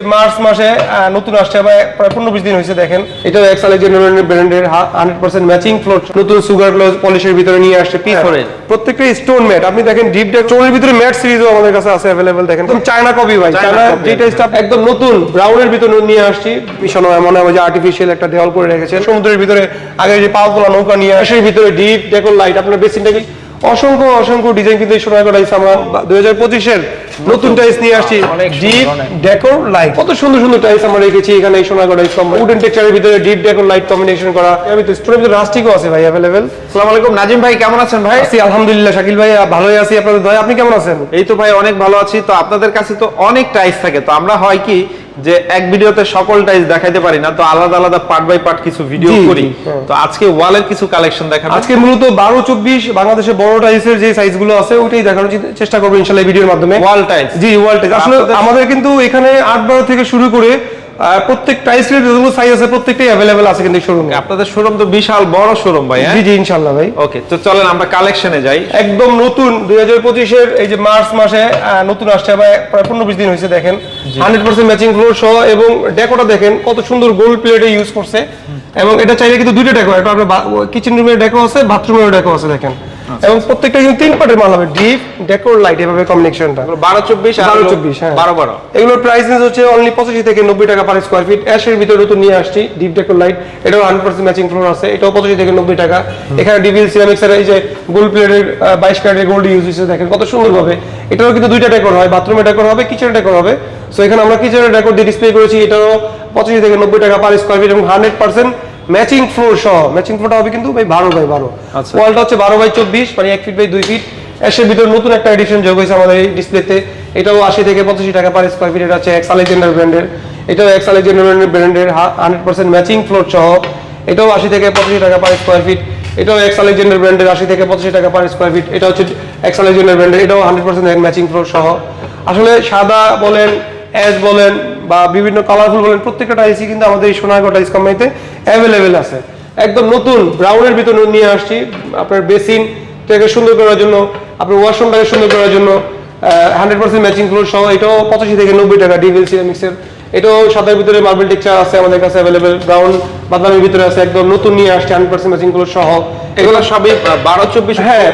March মাসে নতুন আসছে প্রায় পনেরো বিশ দিন হয়েছে দেখেন। এটা এক্স আলেকজান্ডার ব্র্যান্ডের হান্ড্রেড পার্সেন্ট ম্যাচিং ফ্লোর নতুন সুগার গ্লোজ পলিশের ভিতরে নিয়ে আসছে পি হ্যাঁ। প্রত্যেকটা স্টোন ম্যাট আপনি দেখেন ডিপ ডেক স্টোনের ভিতরে ম্যাট সিরিজও আমাদের কাছে আছে অ্যাভেলেবেল দেখেন। একদম চায়না কপি ভাই চায়না যেটা স্টাফ একদম নতুন ব্রাউনের ভিতরে নিয়ে আসছি। ভীষণ মনে হয় যে আর্টিফিশিয়াল একটা দেওয়াল করে রেখেছেন। সমুদ্রের ভিতরে আগে যে পাওয়া তোলা নৌকা নিয়ে আসে ভিতরে ডিপ ডেকোর লাইট আপনার বেসিনটা কি অসংখ্য অসংখ্য ডিজাইন কিন্তু এই করা হয়েছে আমরা। দুই হাজার পঁচিশের নতুন টাইস নিয়ে আসছি। ডিপ। ডেকোর লাইট কত সুন্দর সুন্দর টাইলস আমরা রেখেছি এখানে এই সোনা করা উডেন টেক্সচারের ভিতরে ডিপ ডেকোর লাইট কম্বিনেশন করা। এর ভিতরে স্টোরের ভিতরে রাস্টিকও আছে ভাই অ্যাভেলেবেল আসসালামু আলাইকুম নাজিম ভাই কেমন আছেন ভাই? আছি আলহামদুলিল্লাহ। শাকিল ভাই ভালোই আছি। আপনাদের দয়া আপনি কেমন আছেন? এই তো ভাই অনেক ভালো আছি। তো আপনাদের কাছে তো অনেক টাইস থাকে। তো আমরা হয় কি যে এক ভিডিওতে সকল টাইজ দেখাইতে পারি না তো আলাদা আলাদা পার্ট বাই পার্ট কিছু ভিডিও করি। হ্যাঁ। তো আজকে ওয়ালের কিছু কালেকশন দেখাবো। আজকে মূলত বারো চব্বিশ বাংলাদেশের বড় টাইলসের যে সাইজগুলো আছে ওইটাই দেখানোর চেষ্টা করব ইনশাল্লাহ ভিডিওর মাধ্যমে। ওয়াল টাইলস জি ওয়াল টাইলস আসলে আমাদের কিন্তু এখানে আট বারো থেকে শুরু করে প্রত্যেক টাইলসের যতগুলো সাইজ আছে প্রত্যেকটাই অ্যাভেলেবেল আছে কিন্তু শোরুমে আপনাদের শোরুম তো বিশাল বড় শোরুম ভাই হ্যাঁ? জি জি ইনশাল্লাহ ভাই। ওকে তো চলেন আমরা কালেকশনে যাই। একদম নতুন দুই হাজার এই যে মার্চ মাসে নতুন আসছে আবার প্রায় পনেরো বিশ দিন হয়েছে দেখেন। হান্ড্রেড পার্সেন্ট ম্যাচিং ফ্লোর সহ এবং ডেকোটা দেখেন কত সুন্দর গোল্ড প্লেটে ইউজ করছে। এবং এটা চাইলে কিন্তু দুইটা ডেকো আপনার কিচেন রুমের ডেকো আছে বাথরুমের ডেকো আছে দেখেন। এবং প্রত্যেকটা কিন্তু তিন পার্টের মাল হবে ডিপ ডেকোর লাইট এভাবে কম্বিনেশনটা বারো চব্বিশ বারো চব্বিশ হ্যাঁ। বারো বারো। এগুলোর প্রাইস হচ্ছে অনলি পঁচাশি থেকে নব্বই টাকা পার স্কোয়ার ফিট অ্যাশের ভিতরে নতুন নিয়ে আসছি ডিপ ডেকোর লাইট। এটাও হান্ড্রেড পার্সেন্ট ম্যাচিং ফ্লোর আছে এটাও পঁচাশি থেকে নব্বই টাকা। এখানে ডিভিল সিরামিক্স এর এই যে গোল্ড প্লেটের বাইশ কার্ডের গোল্ড ইউজ হয়েছে দেখেন কত সুন্দর হবে এটাও কিন্তু দুইটা ডেকোর হয় বাথরুমে ডেকোর হবে কিচেন ডেকোর হবে। সো এখানে আমরা কিচেনের ডেকোর দিয়ে ডিসপ্লে করেছি এটাও পঁচাশি থেকে নব্বই টাকা পার স্কোয়ার ফিট এবং হান্ড্রেড পার্সেন্ট ম্যাচিং ফ্লোর সহ ম্যাচিং ফ্লোরটা হবে কিন্তু ভাই বারো বাই বারো। আচ্ছা। ওয়ালটা হচ্ছে বারো বাই চব্বিশ মানে এক ফিট বাই দুই ফিট অ্যাশের ভিতরে নতুন একটা এডিশন যোগ হয়েছে আমাদের এই ডিসপ্লেতে এটাও আশি থেকে পঁচাশি টাকা পার স্কোয়ার ফিট এটা হচ্ছে এক্স আলেকজান্ডার ব্র্যান্ডের এটাও এক্স আলেকজান্ডার ব্র্যান্ডের হান্ড্রেড পার্সেন্ট ম্যাচিং ফ্লোর সহ। এটাও আশি থেকে পঁচাশি টাকা পার স্কোয়ার ফিট এটাও এক্স আলেকজান্ডার ব্র্যান্ডের আশি থেকে পঁচাশি টাকা পার স্কোয়ার ফিট এটা হচ্ছে এক্স আলেকজান্ডার ব্র্যান্ডের এটাও হান্ড্রেড পার্সেন্ট ম্যাচিং ফ্লোর সহ। আসলে সাদা বলেন অ্যাশ বলেন বা বিভিন্ন কালারফুল বলেন প্রত্যেকটা টাইলসই কিন্তু আমাদের এই সোনাগড় টাইলস কোম্পানিতে অ্যাভেলেবেল আছে। একদম নতুন ব্রাউনের ভিতরে নিয়ে আসছি আপনার বেসিন থেকে সুন্দর করার জন্য আপনার ওয়াশরুমটাকে সুন্দর করার জন্য হান্ড্রেড পার্সেন্ট ম্যাচিং ফ্লোর সহ এটাও পঁচাশি থেকে নব্বই টাকা ডিভিল সিরামিক্সের এটাও সাদার ভিতরে মার্বেল টেক্সচার আছে আমাদের কাছে অ্যাভেলেবেল ব্রাউন বাদামের ভিতরে আছে একদম নতুন নিয়ে আসছে হান্ড্রেড পার্সেন্ট ম্যাচিং ফ্লোর সহ। এগুলো সবই বারো চব্বিশ হ্যাঁ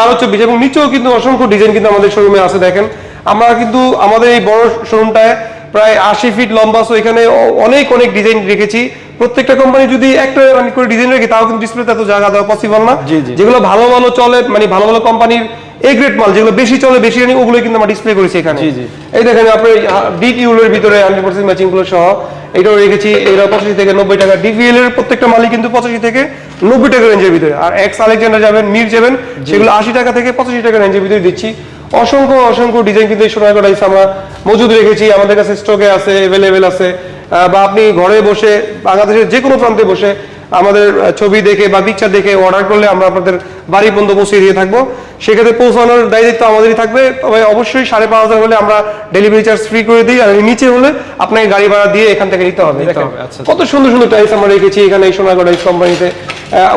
বারো চব্বিশ এবং নিচেও কিন্তু অসংখ্য ডিজাইন কিন্তু আমাদের শোরুমে আছে দেখেন। আমরা কিন্তু আমাদের এই বড় শোরুমটায় প্রায় আশি ফিট লম্বা সো এখানে অনেক অনেক ডিজাইন রেখেছি। প্রত্যেকটা কোম্পানি যদি একটা মানে করে ডিজাইন রেখে তাও কিন্তু ডিসপ্লেতে এত জায়গা দেওয়া পসিবল না। যেগুলো ভালো ভালো চলে মানে ভালো ভালো কোম্পানির এ গ্রেড মাল যেগুলো বেশি চলে বেশি আনি ওগুলো কিন্তু আমরা ডিসপ্লে করেছি এখানে। এই দেখেন আপনার ডিপ ইউলের ভিতরে হান্ড্রেড পার্সেন্ট ম্যাচিংগুলো সহ এটাও রেখেছি এটা পঁচাশি থেকে নব্বই টাকা। ডিপিএল এর প্রত্যেকটা মালই কিন্তু পঁচাশি থেকে নব্বই টাকা রেঞ্জের ভিতরে। আর এক্স আলেকজান্ডার যাবেন মির যাবেন সেগুলো আশি টাকা থেকে পঁচাশি টাকা রেঞ্জের ভিতরে দিচ্ছি। অসংখ্য অসংখ্য ডিজাইন কিন্তু এই সোনার কটাইস আমরা মজুদ রেখেছি। আমাদের কাছে স্টকে আছে অ্যাভেলেবেল আছে। বা আপনি ঘরে বসে বাংলাদেশের যে কোনো প্রান্তে বসে আমাদের ছবি দেখে বা পিকচার দেখে অর্ডার করলে আমরা আপনাদের বাড়ি পর্যন্ত পৌঁছে দিয়ে থাকব। সেক্ষেত্রে পৌঁছানোর দায়িত্ব আমাদেরই থাকবে। তবে অবশ্যই সাড়ে পাঁচ হাজার হলে আমরা ডেলিভারি চার্জ ফ্রি করে দিই। আর নিচে হলে আপনাকে গাড়ি ভাড়া দিয়ে এখান থেকে নিতে হবে। আচ্ছা, কত সুন্দর সুন্দর টাইলস আমরা রেখেছি। এখানে এই সোনাগড় কোম্পানিতে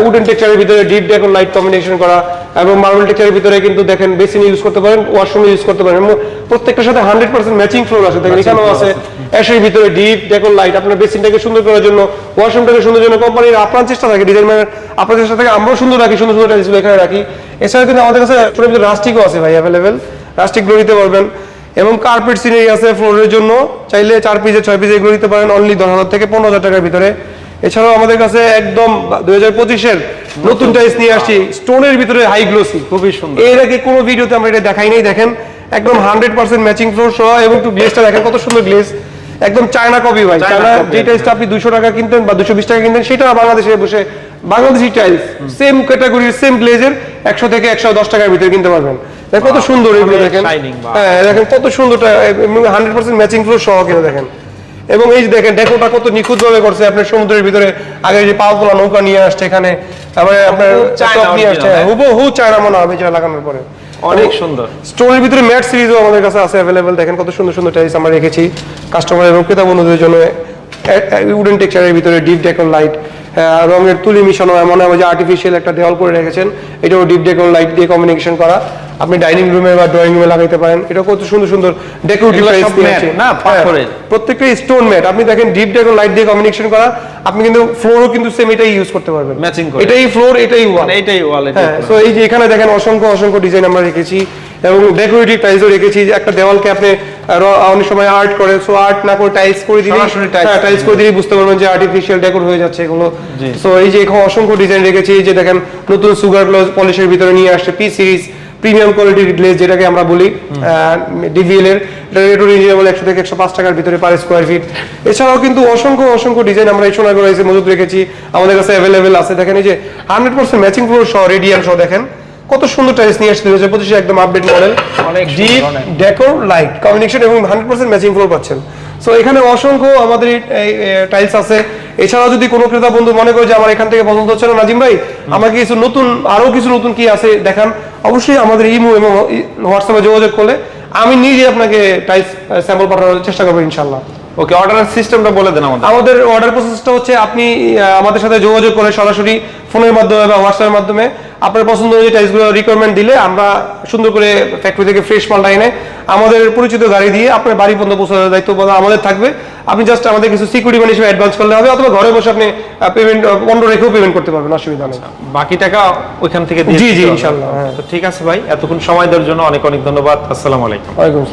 উডেন টেক্সচারের ভিতরে ডিপ ডেকোর লাইট কম্বিনেশন করা। এবং মার্বেল টেক্সচারের ভিতরে কিন্তু দেখেন বেসিন ইউজ করতে পারেন ওয়াশরুম ইউজ করতে পারেন। প্রত্যেকটার সাথে হান্ড্রেড পার্সেন্ট ম্যাচিং ফ্লোর আছে। দেখেন এখানেও আছে অ্যাশের ভিতরে ডিপ ডেকোর লাইট আপনার বেসিনটাকে সুন্দর করার জন্য ওয়াশরুমটাকে সুন্দর জন্য কোম্পানির আপনার চেষ্টা থাকে ডিজাইন আপনার চেষ্টা থাকে, আমরাও সুন্দর রাখি, সুন্দর সুন্দর টাইলস এখানে রাখি। এছাড়া কিন্তু আমাদের কাছে ছোট ভিতরে রাস্টিকও আছে ভাই অ্যাভেলেবেল রাস্টিকগুলো নিতে পারবেন। এবং কার্পেট সিনারি আছে ফ্লোরের জন্য। চাইলে চার পিসে ছয় পিসে এগুলো নিতে পারেন। অনলি দশ হাজার থেকে পনেরো হাজার টাকার ভিতরে। এছাড়াও আমাদের কাছে একদম দুই হাজার পঁচিশের নতুন টাইলস নিয়ে আসছি। স্টোনের ভিতরে হাই গ্লোসি খুবই সুন্দর। এর আগে কোনো ভিডিওতে আমরা এটা দেখাই নাই দেখেন। একদম হান্ড্রেড পার্সেন্ট ম্যাচিং ফ্লোর সহ এবং একটু গ্লেসটা দেখেন কত সুন্দর গ্লেস একদম চায়না কপি ভাই। চায়না যে টাইলসটা আপনি দুশো টাকা কিনতেন বা দুশো বিশ টাকা কিনতেন সেটা বাংলাদেশে বসে বাংলাদেশি টাইলস সেম ক্যাটাগরির সেম গ্লেজের একশো থেকে একশো দশ টাকার ভিতরে কিনতে পারবেন। কত সুন্দর এগুলো দেখেন। হ্যাঁ দেখেন কত সুন্দর হান্ড্রেড পার্সেন্ট ম্যাচিং ফ্লোর সহ কিনে দেখেন। এবং এই যে দেখেন ডেকোটা কত নিখুঁত ভাবে করছে। আপনার সমুদ্রের ভিতরে আগে যে পাওয়া তোলা নৌকা নিয়ে আসছে এখানে তারপরে আপনার নিয়ে আসছে। হ্যাঁ। হুবহু চায়না মনে হবে যেটা লাগানোর পরে। অনেক সুন্দর। স্টোরের ভিতরে ম্যাট সিরিজও আমাদের কাছে আছে অ্যাভেলেবেল দেখেন কত সুন্দর সুন্দর টাইস আমরা রেখেছি। কাস্টমার এবং ক্রেতা বন্ধুদের জন্য উডেন টেক্সচারের ভিতরে ডিপ ডেকর লাইট রঙের তুলি মিশানো এমন এমন যে আর্টিফিশিয়াল একটা দেওয়াল করে রেখেছেন এটাও ডিপ ডেকর লাইট দিয়ে কমিউনিকেশন করা। আপনি ডাইনিং রুমে বা ড্রয়িং রুমে লাগাইতে পারেন। এটা কত সুন্দর সুন্দর ডেকোরেটিভ না, পাথরের। প্রত্যেকটা স্টোন ম্যাট আপনি দেখেন ডিপ ডেকর লাইট দিয়ে কমিউনিকেশন করা আপনি কিন্তু ফ্লোরও কিন্তু সেম এটাই ইউজ করতে পারবেন। ম্যাচিং করে। এটাই ফ্লোর এটাই ওয়াল এটাই ওয়াল হ্যাঁ তো এই যে এখানে দেখেন অসংখ্য অসংখ্য ডিজাইন আমরা রেখেছি এবং ডেকোরেটিভ টাইলসও রেখেছি। যে একটা দেওয়ালকে আপনি অনেক সময় আর্ট করেন সো আর্ট না করে টাইলস করে দিলে হ্যাঁ টাইলস করে দিলেই। বুঝতে পারবেন যে আর্টিফিশিয়াল ডেকোর হয়ে যাচ্ছে এগুলো। সো এই যে এখানে অসংখ্য ডিজাইন রেখেছি এই যে দেখেন নতুন সুগার গ্লাস পলিশের ভিতরে নিয়ে আসছে পি সিরিজ প্রিমিয়াম কোয়ালিটির গ্লেজ যেটাকে আমরা বলি ডিভিএল এর। রেট রিজনেবল একশো থেকে একশো পাঁচ টাকার ভিতরে পার স্কোয়ার ফিট এছাড়াও কিন্তু অসংখ্য অসংখ্য ডিজাইন আমরা এই সোনাগড় এসে মজুদ রেখেছি। আমাদের কাছে অ্যাভেলেবেল আছে। দেখেন এই যে হান্ড্রেড পার্সেন্ট ম্যাচিং ফ্লোর সহ রেডিয়ান সহ দেখেন। কত সুন্দর টাইলস নিয়ে আসছে দুই হাজার পঁচিশে একদম আপডেট মডেল অনেক ডিপ ডেকোর লাইট কম্বিনেশন এবং হান্ড্রেড পার্সেন্ট ম্যাচিং ফ্লোর পাচ্ছেন। সো এখানে অসংখ্য আমাদের টাইলস আছে। এছাড়াও যদি কোনো ক্রেতা বন্ধু মনে করে যে আমার এখান থেকে পছন্দ হচ্ছে না নাজিম ভাই আমাকে কিছু নতুন আরও কিছু নতুন কি আছে দেখান। অবশ্যই আমাদের ইমো এবং হোয়াটসঅ্যাপে যোগাযোগ করলে আমি নিজে আপনাকে টাইলস স্যাম্পল পাঠানোর চেষ্টা করব ইনশাল্লাহ ওকে অর্ডারের সিস্টেমটা বলে দেন আমাদের। আমাদের অর্ডার প্রসেসটা হচ্ছে আপনি আমাদের সাথে যোগাযোগ করে সরাসরি ফোনের মাধ্যমে বা হোয়াটসঅ্যাপের মাধ্যমে আপনার পছন্দ অনুযায়ী টাইলসগুলো রিকোয়ারমেন্ট দিলে আমরা সুন্দর করে ফ্যাক্টরি থেকে ফ্রেশ মালটা এনে আমাদের পরিচিত গাড়ি দিয়ে আপনার বাড়ি পর্যন্ত পৌঁছানোর দায়িত্ব বলা আমাদের থাকবে। আপনি জাস্ট আমাদের কিছু সিকিউরিটি মানি হিসেবে অ্যাডভান্স করলে হবে অথবা ঘরে বসে আপনি পেমেন্ট পনেরো রেখেও পেমেন্ট করতে পারবেন অসুবিধা নেই। বাকি টাকা ওইখান থেকে জি, জি, ইনশাল্লাহ, হ্যাঁ। তো ঠিক আছে ভাই এতক্ষণ সময় দেওয়ার জন্য অনেক অনেক ধন্যবাদ। আসসালামু আলাইকুম। ওয়ালাইকুম আসসালাম।